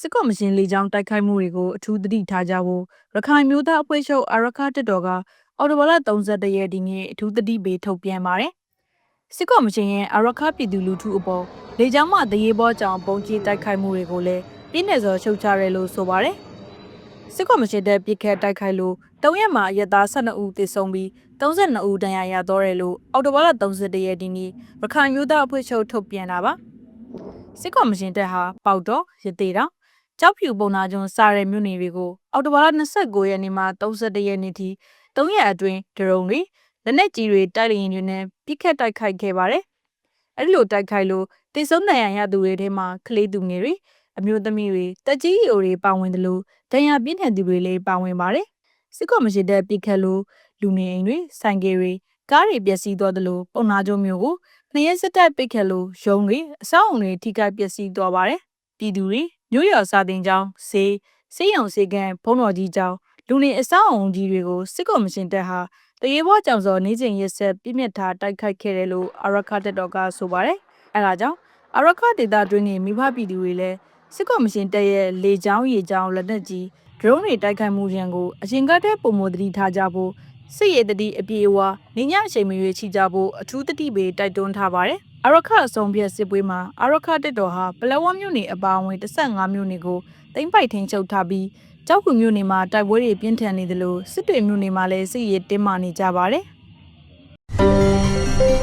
စစ်ကော့မရှင်လေကြောင်းတိုက်ခိုက်မှုတွေကိုအထူးသတိထားကြဖို့ရခိုင်မျိုးသားအဖွဲ့ချုပ်အာရခတက်တော်ကအော်တိုဘာလ31ရက်ဒီနေ့အထူးသတိပေးထုတ်ပြန်ပါတယ်။စစ်ကော့မရှင်ရဲ့အာရခပြည်သူလူထုအပေါ်လေကြောင်းမှတရေဘောကြောင့်ပုံကြီးတိုက်ခိုက်မှုတွေကိုလည်းပြင်းနေစောရှုတ်ချရဲလို့ဆိုပါတယ်။စစ်ကော့မရှင်တဲ့ပြစ်ခတ်တိုက်ခိုက်လို့တုံးရက်မှာအရက်သား12ဦးသေဆုံးပြီး32ဦးဒဏ်ရာရတော့တယ်လို့အော်တိုဘာလ31ရက်ဒီနေ့ရခိုင်မျိုးသားအဖွဲ့ချုပ်ထုတ်ပြန်တာပါ။စစ်ကော်မရှင်တပ်ဟာပေါက်တော့ရသေးတာ ကြောက်ဖြူပုံနာကျွန်းစားတဲ့မြို့နယ်တွေကိုအော်တိုဘာလ29ရက်နေ့မှ31ရက်နေ့ထိ3ရက်အတွင်းဒရုန်းတွေလက်နက်ကြီးတွေတိုက်လျင်တွေနဲ့ပြစ်ခတ်တိုက်ခိုက်ခဲ့ပါတယ်။အဲဒီလိုတိုက်ခိုက်လို့တေဆုံးဒဏ်ရာရသူတွေထဲမှာကလေးသူငယ်တွေအမျိုးသမီးတွေတက်ကြီးအိုတွေပါဝင်တယ်လို့ဒဏ်ရာပြင်းထန်သူတွေလည်းပါဝင်ပါတယ်။စစ်ကော်မရှင်တပ်ပြစ်ခတ်လို့လူနေအိမ်တွေဆိုင်ကယ်တွေကားတွေပျက်စီးသွားတယ်လို့ပုံနာကျုံမျိုးကိုနှစ်ရက်စက်တိုက်ပိတ်ခတ်လို့ရုံးတွေအဆောက်အုံတွေထိခိုက်ပျက်စီးသွားပါတယ်။ပြည်သူတွေ မြို့ရွာစာတင်ကျောင်းဆေးစေးရုံစေကံဘုံတော်ကြီးကျောင်းလူနေအဆောက်အုံကြီးတွေကိုစစ်ကော်မရှင်တပ်ဟာတရေဘောကြောင်စောနေချိန်ရက်ဆက်ပြစ်မြတ်ထားတိုက်ခိုက်ခဲ့တယ်လို့အာရခတက်တော်ကဆိုပါတယ်။အဲဒါကြောင့်အာရခဒေတာတွင်းနေမိဘပြည်သူတွေလည်းစစ်ကော်မရှင်တပ်ရဲ့လေကြောင်းရေကြောင်းလက်နက်ကြီးဒရုန်းတွေတိုက်ခိုက်မှုရန်ကိုအရင်ကတည်းကပုံမသတိထားကြဖို့စစ်ရေးတတိအပြေအဝနေညအချိန်မရွေးချကြဖို့အထူးတတိပေးတိုက်တွန်းထားပါတယ်။ အာရခအဆုံးဖြတ်စစ်ပွဲမှာအာရခတက်တော်ဟာပလဝတ်မြို့နယ်အပါအဝင်15မြို့နယ်ကိုသိမ်းပိုက်ထိန်းချုပ်ထားပြီးကြောက်ခုမြို့နယ်မှာတိုက်ပွဲတွေပြင်းထန်နေသလိုစစ်တွေမြို့နယ်မှာလည်းစစ်ရေးတင်းမာနေကြပါတယ်။